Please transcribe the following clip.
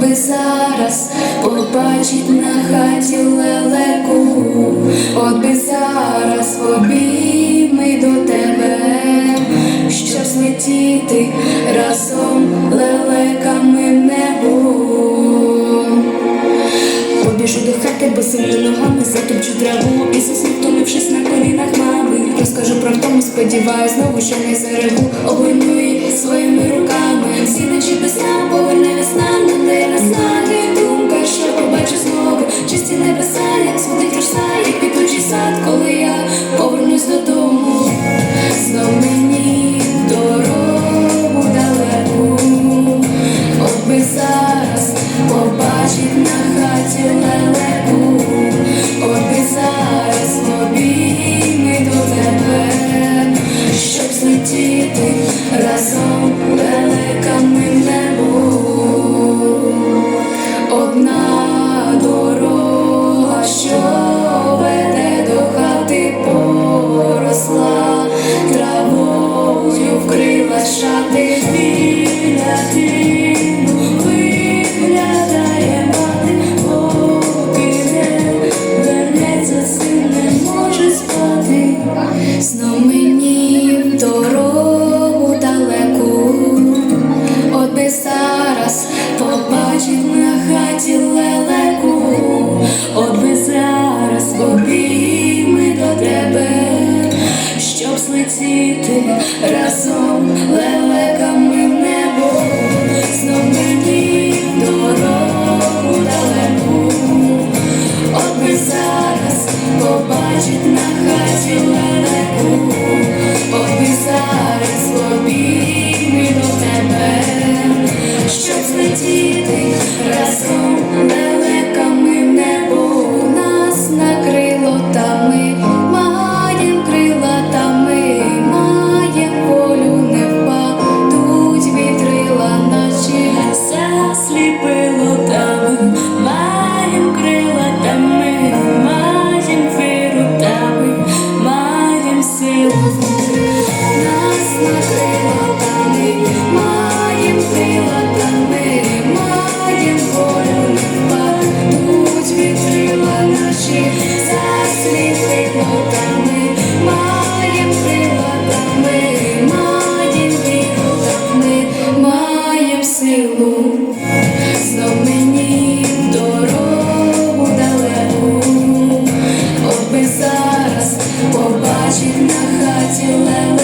би зараз побачить на хаті лелеку, от би зараз в обійми до тебе, щоб злетіти разом лелеками в небо. Побіжу до хати босими ногами, затопчу траву і засну, на колінах мами. Розкажу про втому, сподіваюсь, знову, що не зареву, обойну її своїми руками. Всі без сна, поверне весна, разом в небо. Одна дорога, що веде до хати, поросла травою вкрила шати біля виглядає мати, поки не вернеться може спати. Знов мені зараз побачив на хаті лелеку, от ми зараз обійми до тебе, щоб злетіти разом лелеками далеку, от